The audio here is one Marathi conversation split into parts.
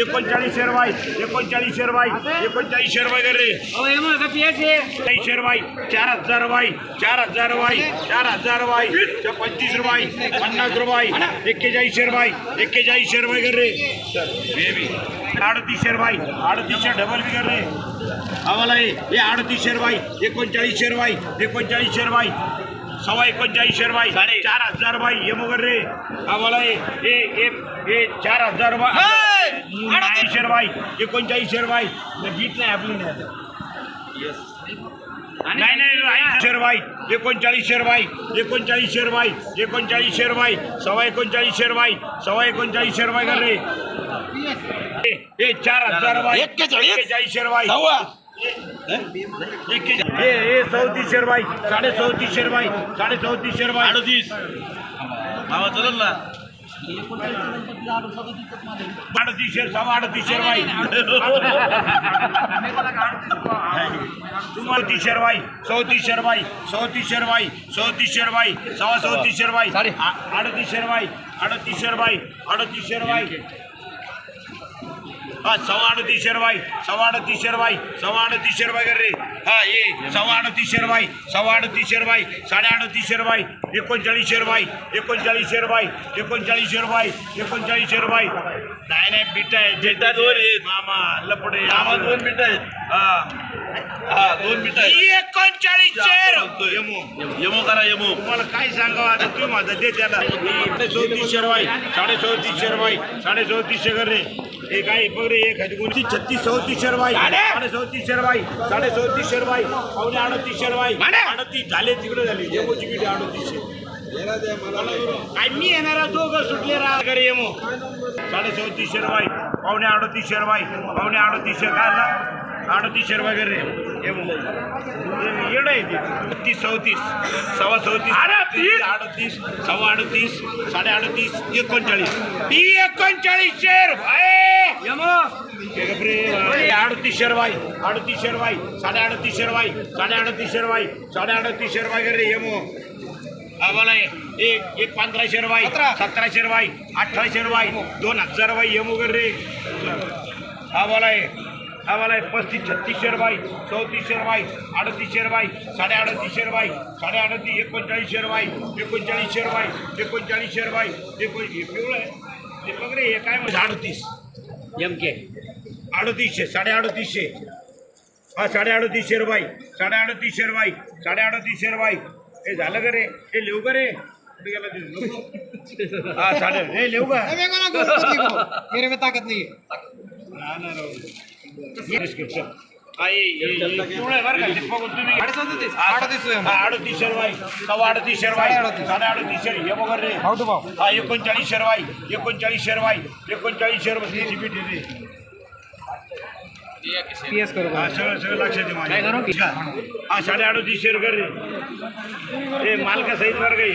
एकोणचाळीस शेरवाई एकोणचाळीस शेरवाई एकोणचाळीस शेरवाई कर रे. चाळीस शेरवाई चार हजार रुपये चार हजार रुपये चार हजार रुपये पंचवीस रुपये पन्नास रुपये एक्केचाळीस रुपये एक्केचाळीस रुपये कर रे. अडतीस रुपये अडतीसशे डबल बी कर रे. आम्हाला हे अडतीस रुपये एकोणचाळीस रुपये एकोणचाळीस रुपये सव्वा एकोणचाळीस रुपये साडे. चार हजार रुपये हे मगर रे. आम्हाला हे चार हजार ऐंशी रुपये एकोणचाळीस रुपये बीट नाही आपली नाही नाही रुपये एकोणचाळीस रुपये एकोणचाळीस रुपये एकोणचाळीस रुपये सव्वा एकोणचाळीस रुपये सव्वा एकोणचाळीस रुपये कर रे? हे- चार हजार रुपये एक्केचाळीस रुपये एक्केचाळीस हे हे चौतीसशे रुपये साडे चौतीसशे रुपये साडे चौतीसशे रुपये अडतीस. मामा चलल ना. अडतीसशे सव्वा अडतीसशे रुपये चौतीसशे रुपये चौतीसशे रुपये चौतीसशे रुपये चौतीसशे रुपये सव्वा चौतीसशे रुपये अडतीसशे रुपये अडतीसशे रुपये अडतीसशे रुपये हा सव्वा अडतीसशे रुपये सव्वा अडतीसशे रुपये सव्वा रे. हा ये सव्वा अडतीसशे रुपये सव्वा अडतीसशे रुपये एकोणचाळीस अडतीसशे एकोणचाळीस शेरवाई एकोणचाळीस शेरवाई एकोणचाळीस शेरवाई नाही नाही बिटा आहे बिटा दोन आहेत. मामा लपडे मामा दोन मिनिटं आहेत. हा. हा दोन मिनिटं आहेत. एकोणचाळीसशे यमो. यमो करा यमो. तुम्हाला काय सांगावं आता? तुम्ही माझं दे त्याला. साडे चौतीसशे रुपये साडे चौतीसशे रुपये साडे चौतीसशे कर रे हे काय बघ रे एक कोणती छत्तीस चौतीसशे रुपये साडे चौतीसशे रुपये साडे चौतीसशे रुपये पावणे अडतीसशे रुपये अडतीस झाले तिकडे झाले. येमोची बिडी अडतीसशे. मी येणार दोघं सुटले राहा घरी येमो साडे चौतीसशे रुपये. पावणे अडतीसशे रुपये. पावणे अडतीसशे आला अडतीसशे रुपये घरी येमो येडं आहे ते. छत्तीस चौतीस. सव्वा चौतीस. अडतीस अडतीस. सव्वा अडतीस. साडे अडतीस. एकोणचाळीस. ही एकोणचाळीसशे रुपये. अडतीसशे रुपये. अडतीसशे रुपये. साडे अडतीसशे रुपये. साडे अडतीसशे रुपये. साडे अडतीसशे रुपये घरी येमो आम्हाला एक एक पंधराशे रुपये. सतराशे रुपये अठराशे रुपये दोन हजार रुपये येम वगैरे आम्हाला आम्हाला पस्तीस छत्तीसशे रुपये चौतीसशे रुपये अडतीसशे रुपये साडे अडतीसशे रुपये साडे अडतीस एकोणचाळीसशे रुपये एकोणचाळीसशे रुपये एकोणचाळीसशे रुपये. एकोण हे पिवळं आहे? हे बघ रे हे काय म्हणजे अडतीस. एमके अडतीसशे साडे अडतीसशे. हा साडे अडतीसशे रुपये साडे अडतीसशे रुपये साडे अडतीसशे रुपये. हे झालं का रे? हे लिहू का रे? कुठे गेला ते? हा साडे. हे लिहू का? मेरे में ताकत नहीं Prescription. हा, हे पिवळं आहे बरं का? ते बघून तुम्ही- अडतीस हा, अडतीस हा, सव्वा रुपये साडे अडतीसशे हे बघा रे. हा रुपये त्याची बीट येते पीएस करो हा सगळं सगळं लक्षात आहे काय करू की? माझ्या हा साडे अडतीसशे रुपये रे हे मालका सहित वर्ग आहे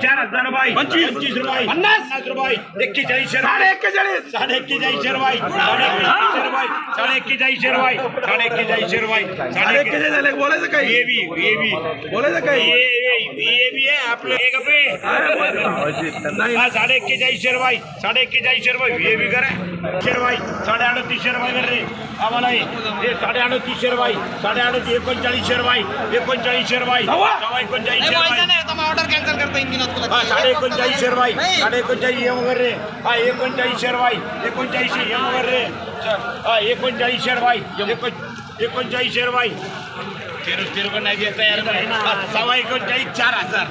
चार हजार रुपये पंचवीस रुपये पन्नास रुपये एक्केचाळीसशे साडे एक्केचाळीस साडे एक्केचाळीसशे रुपये साडे एक्केचाळीसशे रुपये साडे एक्केचाळीसशे रुपये साडे एक्केचाळीसशे रुपये साडे एक्केचाळीस झाले बोलायचं काय ये बी ये बी बोलायचं काय ये ये ये बी आहे आपलं एक रुपये हा साडे एक्केचाळीसशे रुपये साडे एक्केचाळीसशे रुपये हे बी करा शे रुपये साडे अडतीसशे रुपये कर रे आम्हाला हे हे साडे अडतीसशे रुपये साडे अडतीस एकोणचाळीसशे रुपये एकोणचाळीसशे रुपये सव्वा एकोणचाळीसशे रुपये ऑर्डर कैंसिल करता इनकी हा साडे एकोणचाळीसशे रुपये साडे एकोणचाळीस हे वगैरे. रे हा एकोणचाळीसशे रुपये एकोणचाळीसशे हे वगैरे. रे हा एकोणचाळीसशे रुपये एकोण एकोणचाळीसशे रुपये तेरू तेरू पण नाही देता यार हा, सव्वा एकोणचाळीस चार हजार.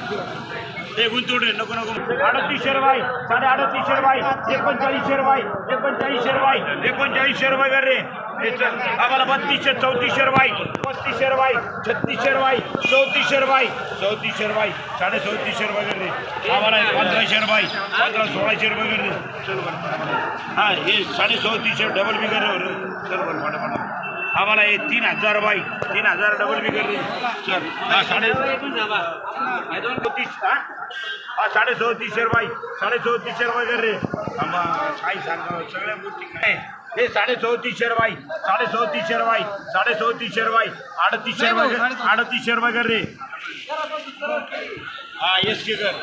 हे गुंतवून रे, नको नको. अडतीसशे रुपये साडे अडतीसशे रुपये एकोणचाळीसशे रुपये एकोणचाळीसशे रुपये एकोणचाळीसशे रुपये वगैरे रे. आम्हाला बत्तीसशे चौतीसशे रुपये पस्तीसशे रुपये छत्तीसशे रुपये चौतीसशे रुपये चौतीसशे रुपये साडे चौतीसशे रुपये वगैरे आम्हाला पंधराशे रुपये पंधरा सोळाशे रुपये वगैरे रे. हां हे साडे चौतीसशे डबल बी कर आम्हाला हे तीन हजार रुपये तीन हजार डबल बी कर रे. चल हा साडे चौतीस हा? साडे चौतीसशे रुपये साडे चौतीसशे रुपये कर रे. काय सांगा सगळ्या गोष्टी काय? हे साडे चौतीसशे रुपये साडे चौतीसशे रुपये साडे चौतीसशे रुपये अडतीसशे रुपये अडतीसशे रुपये कर रे. हा एस के कर.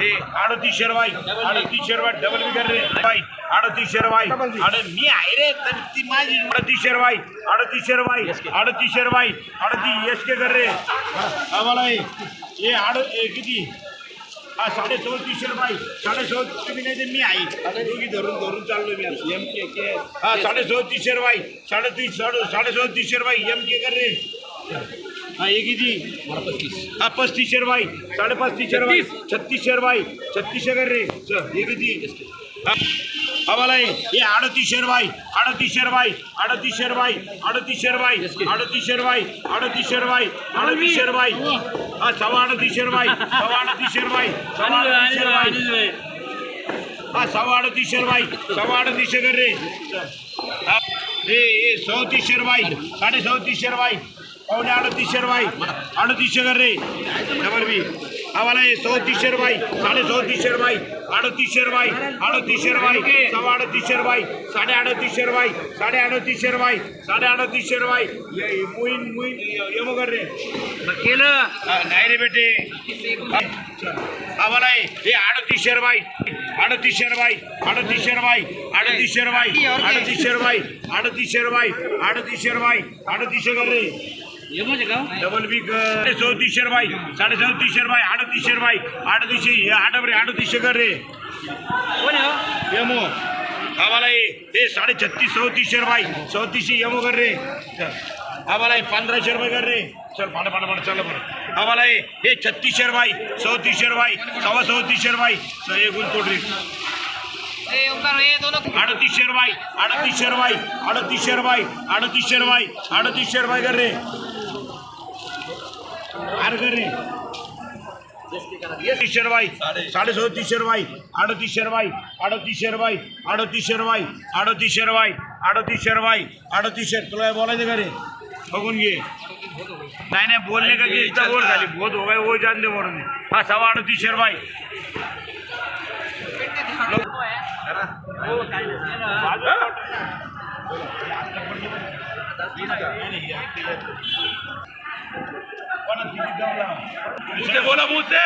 हे अडतीसशे रुपये अडतीसशे रुपये डबल बी कर रे. बाई अडतीसशे रुपये अड मी आहे रे तर ती माझी. अडतीसशे रुपये अडतीसशे रुपये अडतीसशे रुपये अडतीस एस के कर रे. आम्हाला हे आड हे किती? हा साडे चौतीसशे रुपये साडे चौतीस तुम्ही नाही तर मी आहे. दोघी धरून धरून चाललो मी. एम के के हा साडे चौतीसशे रुपये साडेतीस साडे साडे चौतीसशे रुपये एम के कर रे. हा हे किती? हा पस्तीसशे रुपये साडे पस्तीसशे रुपये छत्तीसशे रुपये छत्तीसशे कर रे. चल हे किती? हा. आम्हाला हे हे अडतीसशे रुपये अडतीसशे रुपये अडतीसशे रुपये अडतीसशे रुपये अडतीसशे रुपये अडतीसशे रुपये अडतीसशे रुपये हा सव्वा अडतीसशे रुपये सव्वा अडतीसशे रुपये हा सव्वा अडतीसशे रुपये सव्वा अडतीसशे कर रे हा, हे हे रुपये साडे चौतीसशे रुपये पावणे अडतीसशे रुपये अडतीसशे कर रे डबल बी आम्हाला हे चौतीसशे रुपये साडे चौतीसशे रुपये अडतीसशे रुपये अडतीसशे रुपये सव्वा अडतीसशे रुपये साडे अडतीसशे रुपये साडे अडतीसशे रुपये साडे अडतीसशे रुपये मोईन मोईन येमो कर रे हा, नाही रे बेटे आम्हाला हे हे अडतीसशे रुपये अडतीसशे रुपये अडतीसशे रुपये अडतीसशे रुपये अडतीसशे रुपये अडतीसशे रुपये अडतीसशे रुपये अडतीसशे कर रे डबल बी कर. चौतीसशे रुपये. साडे चौतीसशे रुपये अडतीसशे रुपये. अडतीसशे हे आडब रे अडतीसशे कर रे. यमो आम्हाला हे? हे साडे छत्तीस चौतीसशे रुपये. चौतीसशे यमो कर रे. आम्हाला हे पंधराशे रुपये कर रे. चल पाडा पाडा पाडा चला बरं. आम्हाला हे हे छत्तीसशे रुपये चौतीसशे रुपये सव्वा चौतीसशे रुपये. स- हे गुंतवड रे ए, ओंकार, ए, दोनों अडतीसशे रुपये अडतीसशे रुपये अडतीसशे रुपये अडतीसशे रुपये अडतीसशे रुपये कर रे. अरे कर रे तीसशे रुपये साडे चौतीसशे रुपये अडतीसशे रुपये अडतीसशे रुपये अडतीसशे रुपये अडतीसशे रुपये अडतीसशे रुपये अडतीसशे तुला बोलायचं का रे बघून घे नाही नाही बोलने का की इतना बोल खाली बहुत हो गए वो जान दे बोलने हा सव्वा अडतीसशे रुपये मुझसे बोला मुझसे।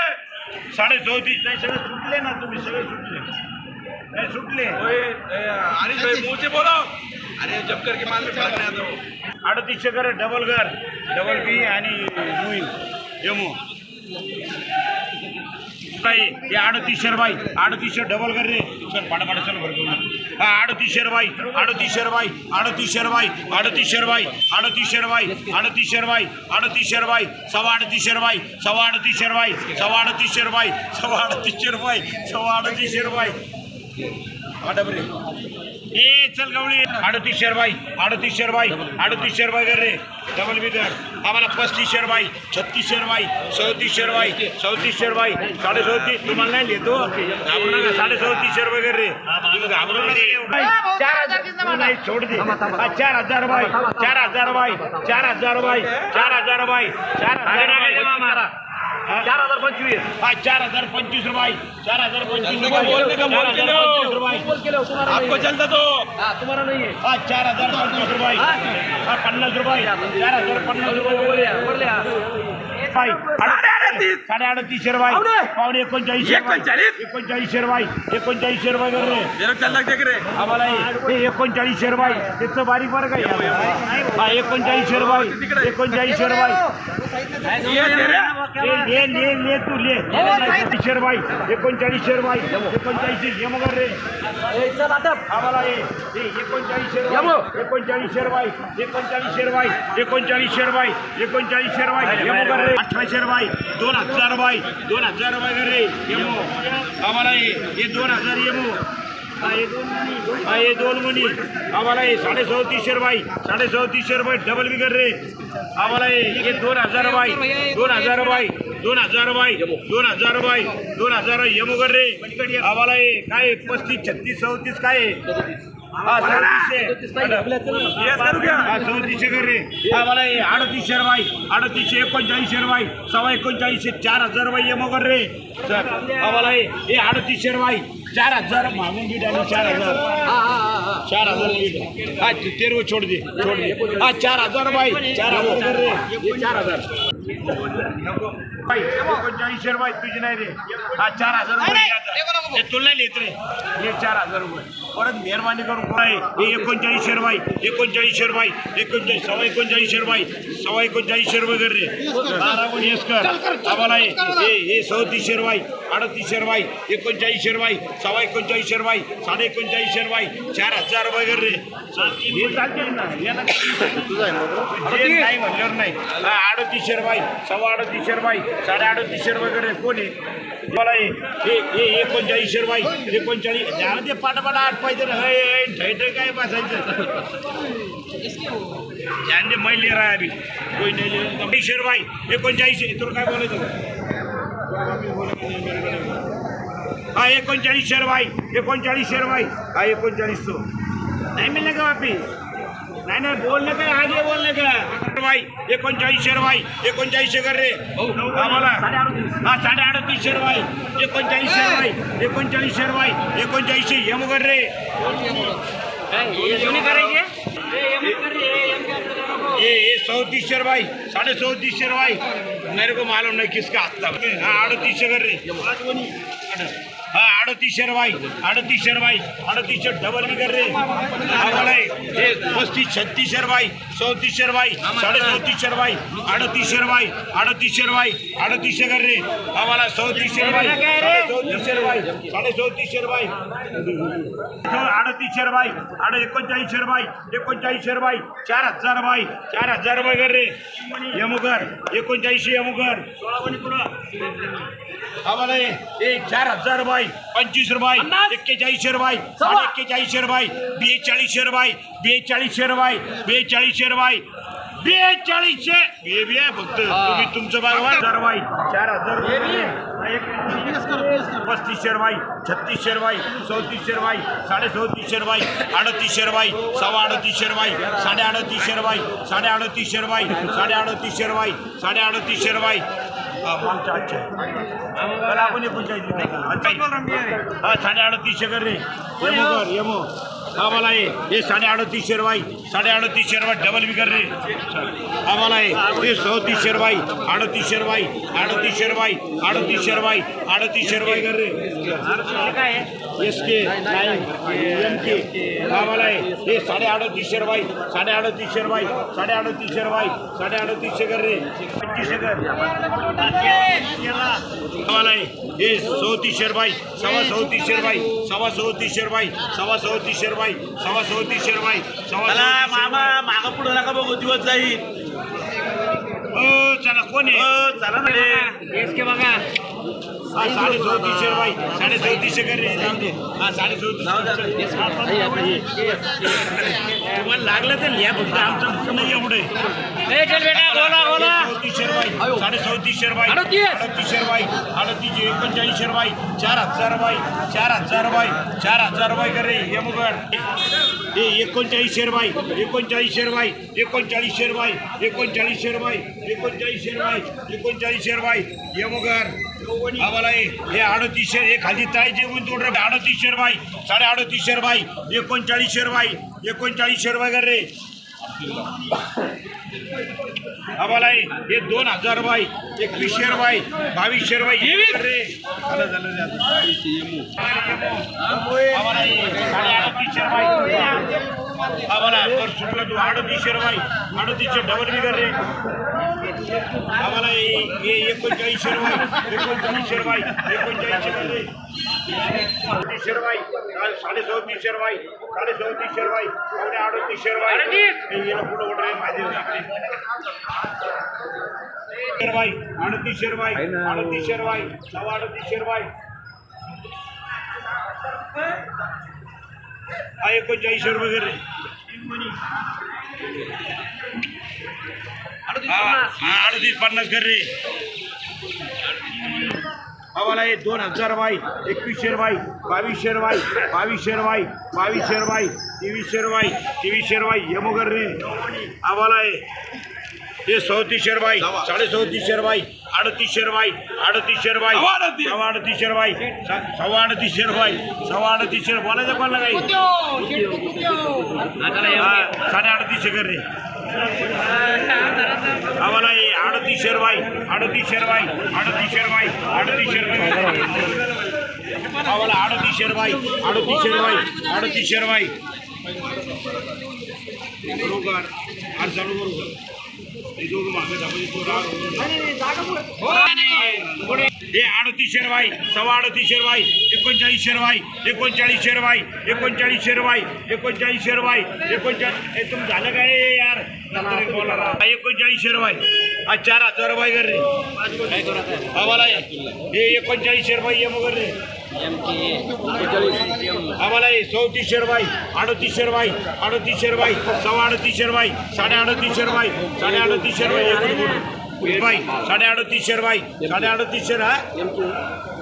साडे चौतीस नाही सगळे सुटले ना तुम्ही सगळे सुटले. नाही सुटले. आरिफ भाई मुंह से बोलो। अरे जब करके माल में फर्क नहीं आता अडतीसशे कर डबल कर. डबल बी आणि मुई यमो नाही हे अडतीसशे रुपये अडतीसशे डबल कर रे. चल पाडा पाडा चल बरं हा अडतीसशे रुपये अडतीसशे रुपये अडतीसशे रुपये अडतीसशे रुपये अडतीसशे रुपये अडतीसशे रुपये अडतीसशे रुपये सव्वा अडतीसशे रुपये सव्वा अडतीसशे रुपये सव्वा अडतीसशे रुपये सव्वा अडतीसशे रुपये सव्वा अडतीसशे रुपये हा डबरे ए चल गवळी. अडतीसशे रुपये अडतीसशे रुपये अडतीसशे रुपये कर रे. डबल बी कर आम्हाला पस्तीसशे रुपये छत्तीसशे रुपये चौतीसशे रुपये चौतीसशे रुपये साडे चौतीस तुम्हाला नाही लिहितो घाबरू नका. साडे चौतीसशे रुपये कर रे. तुम्ही घाबरू नका. चार हजार. नाही सोड दे. चार हजार रुपये चार हजार रुपये चार हजार रुपये चार हजार रुपये चार हजार रुपये चार हजार पंचवीस. हा चार हजार पंचवीस रुपये. चार हजार पंचवीस का बोल के लो। रुपये. आपको चलता तो. हा चार हजार पंचवीस रुपये. हा. पन्नास रुपये. चार हजार पन्नास रुपये. पाय, अडतीस. साडे अडतीसशे रुपये पावणे एकोणचाळीस? लग देख रहे आम्हाला हे हे एकोणचाळीसशे रुपये त्याचं बारीक बरं काय हा एकोणचाळीसशे रुपये एकोणचाळीसशे रुपये ये तेरे ले ले ले ले तू ले एकोणचाळीसशे रुपये एकोणचाळीसशे रुपये एकोणचाळीसशे हे मग रे. आम्हाला हे हे एकोणचाळीसशे रुपये एकोणचाळीसशे रुपये एकोणचाळीसशे रुपये एकोणचाळीसशे रुपये एकोणचाळीसशे रुपये हे मग रे अठराशे रुपये दोन हजार रुपये दोन हजार रुपये कर रे. येमो आम्हाला हे दोन हजार येमो हा हे दोन मुनी आम्हाला हे साडे चौतीसशे रुपये साडे चौतीसशे रुपये डबल बिगर रे. आम्हाला हे दोन हजार रुपये दोन हजार रुपये दोन हजार रुपये दोन हजार रुपये दोन हजार यमुगर रे आम्हाला काय पस्तीस छत्तीस चौतीस काय? चौतीसशे. करू रे आम्हाला अडतीसशे रुपये अडतीसशे एकोणचाळीसशे रुपये सव्वा एकोणचाळीसशे चार हजार रुपये यमोगर रे सर आम्हाला हे अडतीसशे रुपये चार हजार मागून बीट चार हजार. चार हजार बीट हा तेरवं छोड दे छोड दे. हा चार हजार रुपये चार हजार. रे चार हजार. बाई एकोणचाळीसशे रुपये तुझी नाही रे. हा चार हजार रुपये तुला नाही लेत रे. हे चार हजार रुपये. परत मेहरबानी करून काय हे एकोणचाळीसशे रुपये एकोणचाळीसशे रुपये एकोणचाळीस सव्वा एकोणचाळीसशे रुपये सव्वा एकोणचाळीसशे रुपये कर रे बारा कोणी येस कर आम्हाला हे हे चौतीसशे रुपये अडतीसशे रुपये एकोणचाळीसशे रुपये सव्वा एकोणचाळीसशे रुपये साडे एकोणचाळीसशे रुपये चार हजार रुपये कर रे हे चालते ना याला नाही म्हणल्यावर नाही. अडतीसशे रुपये सव्वा अडतीसशे रुपये साडे अडतीसशे रुपये कडे कोण आहे? मला हे एकोणचाळीस द्या ते पाटापाटा आठ पाहिजे ना? हे ठेठे काय बसायचं? यांनी मैले राहा बी कोई नाही एकोणचाळीसशे रुपये एकोणचाळीसशे तुला काय बोलायचं? हा एकोणचाळीसशे रुपये एकोणचाळीसशे रुपये हा एकोणचाळीस तो नाही मिळलं का वापिस नाही नाही बोलणं काय आगे बोलणं का भाई एकोणचाळीसशे रुपये एकोणचाळीसशे कर रे आम्हाला हा साडे अडतीसशे रुपये एकोणचाळीसशे रुपये एकोणचाळीसशे रुपये एकोणचाळीसशे यम कर रे ये ये चौतीसशे रुपये साढ़े चौतीसशे रुपये मेरे को मालूम नाही किसका हत्ता हाँ अड़तीसशे कर रे हा अड़तीसशे रुपये अड़तीसशे रुपये अड़तीसशे डबल रे कर रहे पस्तीस छत्तीसशे रुपये चौतीसशे रुपये साडे चौतीसशे रुपये अड़तीसशे रुपये अड़तीसशे रुपये अड़तीसशे कर रे आम्हाला बोला चौतीसशे रुपये साढ़े चौतीसशे रुपये साढ़े चौतीसशे रुपये अडतीसशे रुपये आड एकोणचाळीसशे रुपये एकोणचाळीसशे रुपये चार हजार रुपये चार हजार रुपये कर रे यमुगर एकोणचाळीसशे यमुकर आम्हाला हे चार हजार रुपये पंचवीस रुपये एक्केचाळीसशे रुपये साडे एक्केचाळीसशे रुपये बेचाळीसशे रुपये बेचाळीसशे रुपये बेचाळीसशे रुपये बेचाळीसशे बे बी आहे फक्त. तुम्ही तुमचं बागवा हजार रुपये. चार हजार रुपये. पस्तीसशे रुपये छत्तीसशे रुपये चौतीसशे रुपये साडे चौतीसशे रुपये अडतीसशे रुपये सव्वा अडतीसशे रुपये साडे अडतीसशे रुपये साडे अडतीसशे रुपये साडे अडतीसशे रुपये साडे अडतीसशे रुपये हा, मागच्या आजच्या मला आपण एकोणचाळीस हा साडे अडतीसशे कर रे यमो कर यमो हा मला हे हे साडे अडतीसशे रुपये साडे अडतीसशे रुपये डबल बी कर रे हा मला हे हे चौतीसशे रुपये अडतीसशे रुपये अडतीसशे रुपये अडतीसशे रुपये अडतीसशे रुपये कर रे एस के एम के हा मला हे साडे अडतीसशे रुपये साडे अडतीसशे रुपये साडे अडतीसशे रुपये साडे अडतीसशे कर रे. पंचवीसशे कर. आम्हाला हे चौतीसशे रुपये सव्वा चौतीसशे रुपये सव्वा चौतीसशे रुपये सव्वा चौतीसशे रुपये सव्वा चौतीसशे रुपये सव्वा मामा मागं पुढे नका बघू दिवस जाईल. हो चला कोण आहे? हो, चला ना. साडे चौतीसशे रुपये साडे चौतीसशे हा साडे चौतीसशे तुम्हाला लागलं तर लिहा फक्त आमचं नाही एवढं साडे चौतीसशे रुपये अडतीसशे रुपये अडतीसशे एकोणचाळीसशे रुपये चार हजार रुपये चार हजार रुपये चार हजार रुपये कर रे हे मुगड हे एकोणचाळीसशे रुपये एकोणचाळीसशे रुपये एकोणचाळीसशे रुपये एकोणचाळीसशे रुपये एकोणचाळीसशे रुपये एकोणचाळीसशे रुपये हे मुगड आम्हाला हे अडतीस अडतीसशे हे खाली ताई ताईचे तोड अडतीसशे बाई साडे अडतीसशे बाई एकोणचाळीसशे रुपये. एकोणचाळीसशे रुपये कर रे. आम्हाला हे दोन हजार रुपये एकवीसशे रुपये बावीसशे रे झालं झालं अडतीसशे रुपये आम्हाला वर सुटलं तू अडतीसशे रुपये अडतीसशे डबल बिगर रे. आम्हाला एकोणचाळीसशे रुपये एकोणचाळीसशे रुपये एकोणचाळीसशे रुपये साडे चौतीसशे रुपये साडे चौतीसशे रुपये साडे हे याला पुढं ओढ रुपये अडतीसशे रुपये अडतीसशे रुपये सव्वा अडतीसशे रुपये हा एकोणचाळीसशे रुपये कर रे हा, अडतीस पन्नास कर रे आम्हाला हे दोन हजार रुपये एकवीसशे रुपये बावीसशे रुपये बावीसशे रुपये बावीसशे रुपये तेवीसशे रुपये तेवीसशे रुपये हे मगर रे आम्हाला हे हे चौतीसशे रुपये साडे चौतीसशे रुपये अडतीसशे रुपये अडतीसशे रुपये सव्वा अडतीस. अडतीसशे स- सव्वा अडतीसशे रुपये सव्वा अडतीसशे बोलायचं कोणाला काही साडे अडतीसशे कर रे. आम्हाला आडती शेरवाई आडती शेरवाई आडती शेरवाई आडती शेरवाई. आम्हाला आडती शेरवाई आडती शेरवाई आडती शेरवाई. बरोबर. आज चालू बरोबर हे अडतीस शेरवाई सव्वा अडतीस शेरवाई एकोणचाळीस शेरवाई एकोणचाळीस शेरवाई एकोणचाळीस शेरवाई एकोणचाळीस शेरवाई एकोणचाळीस हे तुम झालं काय हे यार? बोला एकोणचाळीस शेरवाई. हा चार हजार रुपये कर रे आम्हाला हे एकोणचाळीस शेरवाई ये मग रे आम्हाला हे चौतीस शेरवाई अडतीस शेरवाई अडतीस शेरवाई सव्वा अडतीस शेरवाई साडे अडतीस शेरवाई साडे अडतीस शेरवाई. बाई साडे अडतीस शेरवाई साडे अडतीस शेर हा?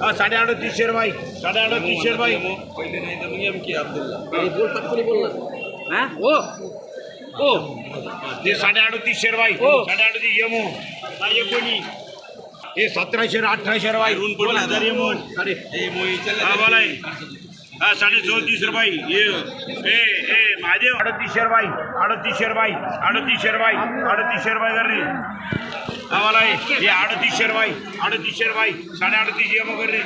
हा साडे अडतीस शेरवाई साडे अडतीस शेरवाई पहिले नाही तर एम के अब्दुल्ला. ते साडे अडतीस शेरवाई साडे अडतीस यमो. हा एकोणी. हे सतरा शेर अठरा शेरवाई दोन हजार यमो ए मोही चल हा साडे चौतीस रुपये ये. ए ए महादेव. अडतीस शेरवाई अडतीस शेरवाई अडतीस शेरवाई अडतीस शेरवाई कर रे हा बोला. हे. हे अडतीस शेरवाई अडतीस शेरवाई साडे अडतीस मग रे.